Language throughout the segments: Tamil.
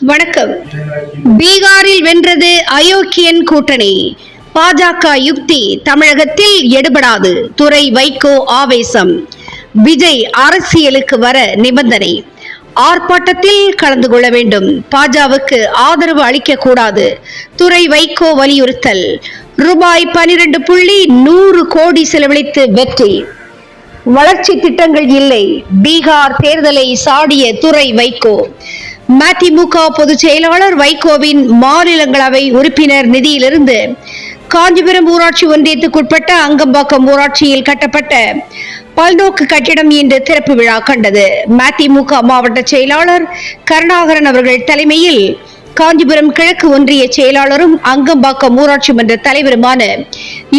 வணக்கம். பீகாரில் வென்றது அயோக்கியன் கூட்டணி. பாஜக யுக்தி தமிழகத்தில் எடுபடாது. துறை வைகோ ஆவேசம். விஜய் அரசியலுக்கு வர நிபந்தனை. ஆர்ப்பாட்டத்தில் கலந்து கொள்ள வேண்டும். பாஜாவுக்கு ஆதரவு அளிக்க கூடாது துறை வைகோ வலியுறுத்தல். ரூபாய் பனிரெண்டு புள்ளி நூறு கோடி செலவழித்து வெற்றி. வளர்ச்சி திட்டங்கள் இல்லை. பீகார் தேர்தலை சாடிய துறை வைகோ. மதிமுக பொதுச் செயலாளர் வைகோவின் மாநிலங்களவை உறுப்பினர் நிதியிலிருந்து காஞ்சிபுரம் ஊராட்சி ஒன்றியத்துக்குட்பட்ட அங்கம்பாக்கம் ஊராட்சியில் கட்டப்பட்ட பல்நோக்கு கட்டிடம் இன்று திறப்பு விழா கண்டது. மதிமுக மாவட்ட செயலாளர் கருணாகரன் அவர்கள் தலைமையில் காஞ்சிபுரம் கிழக்கு ஒன்றிய செயலாளரும் அங்கம்பாக்கம் ஊராட்சி மன்ற தலைவருமான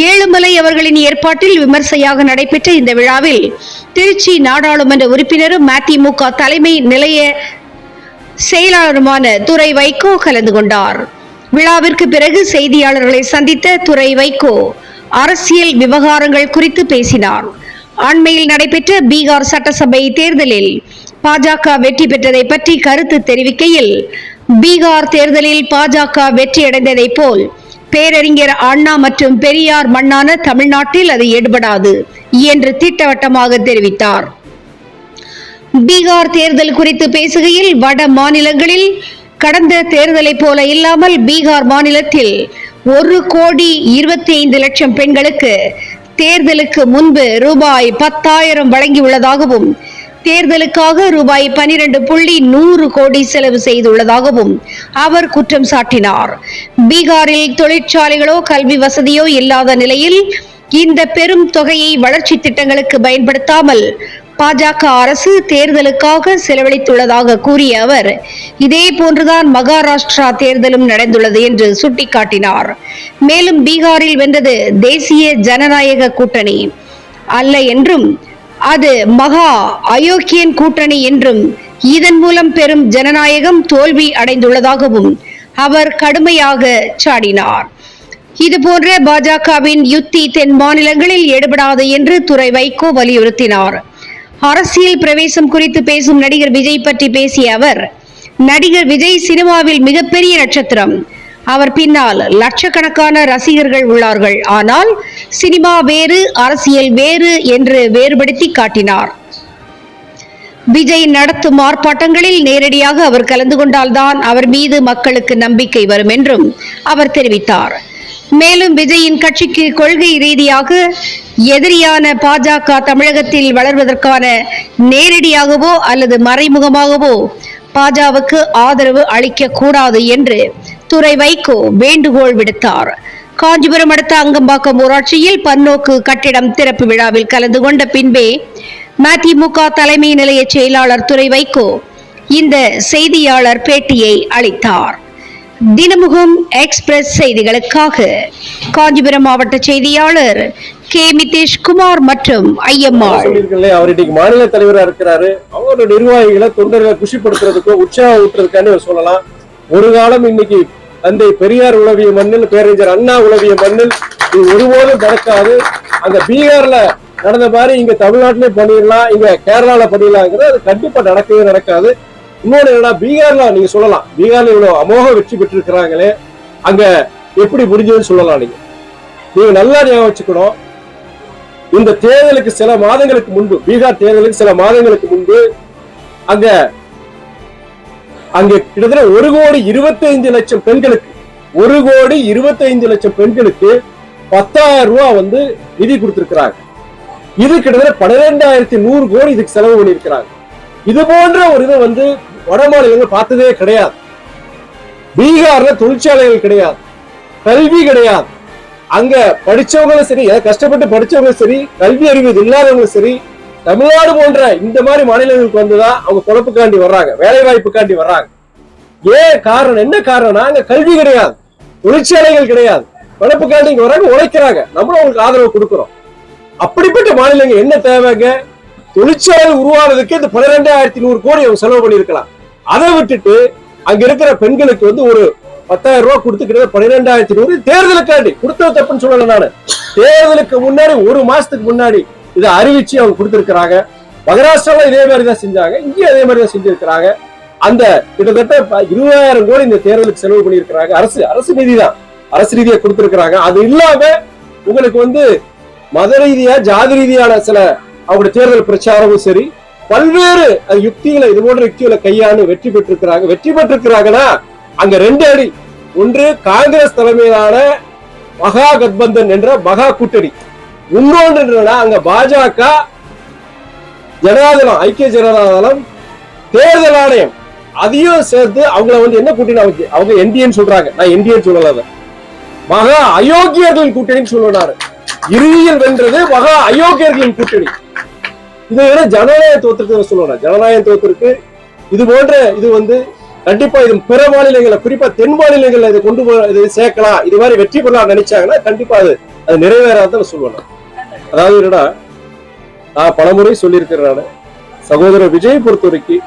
ஏழுமலை அவர்களின் ஏற்பாட்டில் விமர்சையாக நடைபெற்ற இந்த விழாவில் திருச்சி நாடாளுமன்ற உறுப்பினரும் மதிமுக தலைமை நிலைய செயலாளருமான துறை வைகோ கலந்து கொண்டார். விழாவிற்கு பிறகு செய்தியாளர்களை சந்தித்த துறை வைகோ அரசியல் விவகாரங்கள் குறித்து பேசினார். அண்மையில் நடைபெற்ற பீகார் சட்டசபை தேர்தலில் பாஜக வெற்றி பெற்றதை பற்றி கருத்து தெரிவிக்கையில் பீகார் தேர்தலில் பாஜக வெற்றியடைந்ததைப் போல் பேரறிஞர் அண்ணா மற்றும் பெரியார் மண்ணான தமிழ்நாட்டில் அது எடுபடாது என்று திட்டவட்டமாக தெரிவித்தார். பீகார் தேர்தல் குறித்து பேசுகையில் வட மாநிலங்களில் கடந்த தேர்தலைப் போல இல்லாமல் பீகார் மாநிலத்தில் ஒரு கோடி இருபத்தி ஐந்து லட்சம் பெண்களுக்கு தேர்தலுக்கு முன்பு ரூபாய் பத்தாயிரம் வழங்கியுள்ளதாகவும் தேர்தலுக்காக ரூபாய் பனிரெண்டு புள்ளி நூறு கோடி செலவு செய்துள்ளதாகவும் அவர் குற்றம் சாட்டினார். பீகாரில் தொழிற்சாலைகளோ கல்வி வசதியோ இல்லாத நிலையில் இந்த பெரும் தொகையை வளர்ச்சி திட்டங்களுக்கு பயன்படுத்தாமல் பாஜக அரசு தேர்தலுக்காக செலவழித்துள்ளதாக கூறிய அவர் இதே போன்றுதான் மகாராஷ்டிரா தேர்தலும் நடந்துள்ளது என்று சுட்டிக்காட்டினார். மேலும் பீகாரில் வென்றது தேசிய ஜனநாயக கூட்டணி. அல்ல என்றும் அது மகா அயோக்கியன் கூட்டணி என்றும் இதன் மூலம் பெரும் ஜனநாயகம் தோல்வி அடைந்துள்ளதாகவும் அவர் கடுமையாக சாடினார். இதுபோன்ற பாஜகவின் யுத்தி தென் மாநிலங்களில் ஈடுபடாது என்று துறை வைகோ வலியுறுத்தினார். அரசியல் பிரவேசம் குறித்து பேசும் நடிகர் விஜய் பற்றி பேசிய அவர் நடிகர் விஜய் சினிமாவில் மிகப்பெரிய நட்சத்திரம். அவர் பின்னால் லட்சக்கணக்கான ரசிகர்கள் உள்ளார்கள். ஆனால் சினிமா வேறு அரசியல் வேறு என்று வேறுபடுத்தி காட்டினார். விஜய் நடத்தும் ஆர்ப்பாட்டங்களில் நேரடியாக அவர் கலந்து கொண்டால்தான் அவர் மீது மக்களுக்கு நம்பிக்கை வரும் என்றும் அவர் தெரிவித்தார். மேலும் விஜயின் கட்சிக்கு கொள்கை ரீதியாக எதிரியான பாஜக தமிழகத்தில் வளர்வதற்கான நேரடியாகவோ அல்லது மறைமுகமாகவோ பாஜாவுக்கு ஆதரவு அளிக்க கூடாது என்று துறை வைகோ வேண்டுகோள் விடுத்தார். காஞ்சிபுரம் அடுத்த அங்கம்பாக்கம் ஊராட்சியில் பன்னோக்கு கட்டிடம் திறப்பு விழாவில் கலந்து கொண்ட பின்பே மதிமுக தலைமை நிலைய செயலாளர் துறை வைகோ இந்த செய்தியாளர் பேட்டியை அளித்தார். தினமுகம் எக்ஸ்பிரஸ் செய்திகளுக்காக காஞ்சிபுரம் மாவட்ட செய்தியாளர் கே. நிதிஷ் குமார் மற்றும் ஐயம்மாள். அவர் மாநில தலைவரா இருக்கிறாரு. அவரோட நிர்வாகிகளை தொண்டர்களை குஷிப்படுத்துறதுக்கோ உற்சாக ஊட்டுறதுக்கான சொல்லலாம். ஒரு காலம் இன்னைக்கு தந்தை பெரியார் உளவிய மண்ணில் பேரறிஞர் அண்ணா உளவிய மண்ணில் இது ஒருபோதும் நடக்காது. அந்த பீகார்ல நடந்த மாதிரி இங்க தமிழ்நாட்டிலே பண்ணிடலாம் இங்க கேரளால பண்ணிடலாங்கிறது அது கண்டிப்பா நடக்கவே நடக்காது. இன்னொன்னு என்னன்னா பீகார்ல நீங்க சொல்லலாம். பீகார்ல இவ்வளவு அமோக வெற்றி பெற்றிருக்கிறாங்களே அங்க எப்படி முடிஞ்சதுன்னு சொல்லலாம் நீங்க. நீங்க நல்லா ஞாபகம் வச்சுக்கணும். இந்த தேர்தலுக்கு சில மாதங்களுக்கு முன்பு பீகார் தேர்தலுக்கு சில மாதங்களுக்கு முன்பு அங்க அங்க கிட்டத்தட்ட ஒரு கோடி இருபத்தைந்து லட்சம் பெண்களுக்கு ஒரு கோடி இருபத்தைந்து லட்சம் பெண்களுக்கு பத்தாயிரம் ரூபாய் வந்து நிதி கொடுத்திருக்கிறாங்க. இது கிட்டத்தட்ட பன்னிரெண்டாயிரத்தி நூறு கோடி இதுக்கு செலவு பண்ணியிருக்கிறாங்க. இது போன்ற ஒரு இதை வந்து வட மாநிலங்கள் பார்த்ததே கிடையாது. பீகார்ல தொழிற்சாலைகள் கிடையாது. கல்வி கிடையாது. அங்க படிச்சவங்களும் சரி கஷ்டப்பட்டு படிச்சவங்களும் சரி கல்வி அறிவு இல்லாதவங்களும் சரி தமிழ்நாடு போன்ற இந்த மாதிரி மாநிலங்களுக்கு வந்துதான் அவங்க பொழப்புக்காண்டி வர்றாங்க வேலை வாய்ப்புக்காண்டி வர்றாங்க. ஏன் காரணம் என்ன காரணம்னா அங்க கல்வி கிடையாது. தொழிற்சாலைகள் கிடையாது. பொழப்புக்காண்டி இங்க வர்றாங்க உழைக்கிறாங்க. நம்மளும் அவங்களுக்கு ஆதரவு கொடுக்கிறோம். அப்படிப்பட்ட மாநிலங்கள் என்ன தேவைங்க? தொழிற்சாலை உருவானதுக்கு இந்த பன்னிரெண்டாயிரத்தி நூறு கோடி அவங்க செலவு பண்ணியிருக்கலாம். அதை விட்டுட்டு அங்க இருக்கிற பெண்களுக்கு வந்து ஒரு பத்தாயிரம் ரூபாய் கொடுத்து கிட்ட பன்னிரெண்டாயிரத்தி நூறு தேர்தலுக்காண்டி கொடுத்தது தப்புன்னு சொல்லல நானு. தேர்தலுக்கு முன்னாடி ஒரு மாசத்துக்கு முன்னாடி இதை அறிவிச்சு அவங்க கொடுத்திருக்கிறாங்க. மகாராஷ்டிரால இதே மாதிரி தான் செஞ்சாங்க. இங்கேயும் அதே மாதிரி தான் செஞ்சிருக்கிறாங்க. அந்த கிட்டத்தட்ட இருபதாயிரம் கோடி இந்த தேர்தலுக்கு செலவு பண்ணியிருக்கிறாங்க. அரசு அரசு நிதி தான். அரசு ரீதியா கொடுத்திருக்கிறாங்க. அது இல்லாம உங்களுக்கு வந்து மத ரீதியா ஜாதி ரீதியான சில அவங்களுடைய தேர்தல் பிரச்சாரமும் சரி பல்வேறு யுக்திகளை இது போன்ற யுக்திகளை கையாண்டு வெற்றி பெற்றிருக்கிறாங்க. வெற்றி பெற்றிருக்கிறாங்கன்னா அங்க ரெண்டு அடி ஒன்று காங்கிரஸ் தலைமையிலான மகா கத்பந்தன் என்ற மகா கூட்டணி. இன்னொன்று என்னன்னா அங்க பாஜக ஜனதாதளம் ஐக்கிய ஜனதாதளம் தேர்தல் ஆணையம். அதையும் சேர்த்து அவங்கள வந்து என்ன கூட்டணி அவங்க அவங்க என்டிஏன்னு சொல்றாங்க. நான் என்டிஎன் சொல்லல மகா அயோக்கியர்களின் கூட்டணின்னு சொல்லுவாரு இறுதியில் வென்றது மகா அயோக்கியர்களின் கூட்டணி. இதை விட ஜனநாயகத்துவத்திற்கு சொல்லுவாங்க ஜனநாயகத்துவத்திற்கு இது போன்ற இது வந்து கண்டிப்பா இது பிற மாநிலங்களை குறிப்பா தென் மாநிலங்கள்ல இதை கொண்டு போய் இது சேர்க்கலாம். இது மாதிரி வெற்றி பெறலாம் நினைச்சாங்கன்னா கண்டிப்பா அது அது நிறைவேறாதுன்னு சொல்லணும். அதாவது என்னடா நான் பலமுறை சொல்லியிருக்கிறேன் நானு. சகோதரர் விஜய் பொறுத்த வரைக்கும்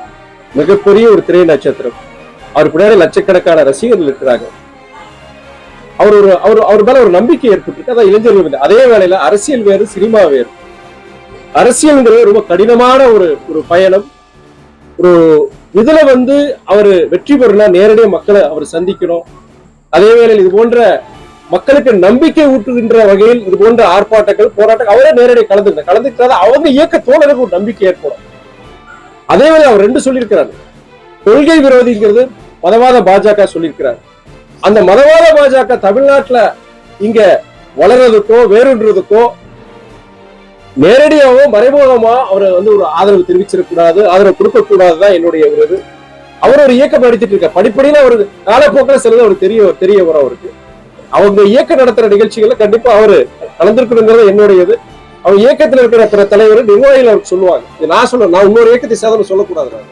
மிகப்பெரிய ஒரு திரை நட்சத்திரம். அவர் பின்னாடி லட்சக்கணக்கான ரசிகர்கள் இருக்கிறாங்க. அவர் ஒரு அவர் அவர் மேல ஒரு நம்பிக்கை ஏற்பட்டிருக்கு. அதான் இளைஞர்கள் அதே வேளையில அரசியல் வேறு சினிமா வேறு. அரசியல்ங்கிறது ரொம்ப கடினமான ஒரு ஒரு பயணம். ஒரு இதுல வந்து அவர் வெற்றி பெறனா நேரடியாக மக்களை அவர் சந்திக்கணும். அதே வேளையில் இது போன்ற மக்களுக்கு நம்பிக்கை ஊட்டுகின்ற வகையில் இது போன்ற ஆர்ப்பாட்டங்கள் போராட்டங்கள் அவரே நேரடியாக கலந்துக்கிட்ட கலந்துக்கிட்டாத அவங்க இயக்க தோழருக்கு ஒரு நம்பிக்கை ஏற்படும். அதே வேளை அவர் ரெண்டு சொல்லியிருக்கிறார். கொள்கை விரோதிங்கிறது மதவாத பாஜக சொல்லியிருக்கிறார். அந்த மதவாத பாஜக தமிழ்நாட்டுல இங்க வளர்றதுக்கோ வேறுன்றதுக்கோ நேரடியாவோ மறைமுகமா அவர் வந்து ஒரு ஆதரவு தெரிவிச்சிடக்கூடாது ஆதரவு கொடுக்கக்கூடாதுதான் என்னுடைய ஒரு இது அவர் ஒரு இயக்கம் நடத்திட்டு இருக்க படிப்படியில அவருக்கு காலப்போக்கில் சிலது அவர் தெரிய தெரிய வரும் அவருக்கு. அவங்க இயக்கம் நடத்துற நிகழ்ச்சிகள்ல கண்டிப்பா அவரு கலந்துருக்கணுங்கிறது என்னுடைய இது அவர் இயக்கத்துல இருக்கிற பிற தலைவர் நிர்வாகிகள் அவருக்கு சொல்லுவாங்க. நான் சொல்ல நான் இன்னொரு இயக்கத்தை சாதனை சொல்லக்கூடாது நான்.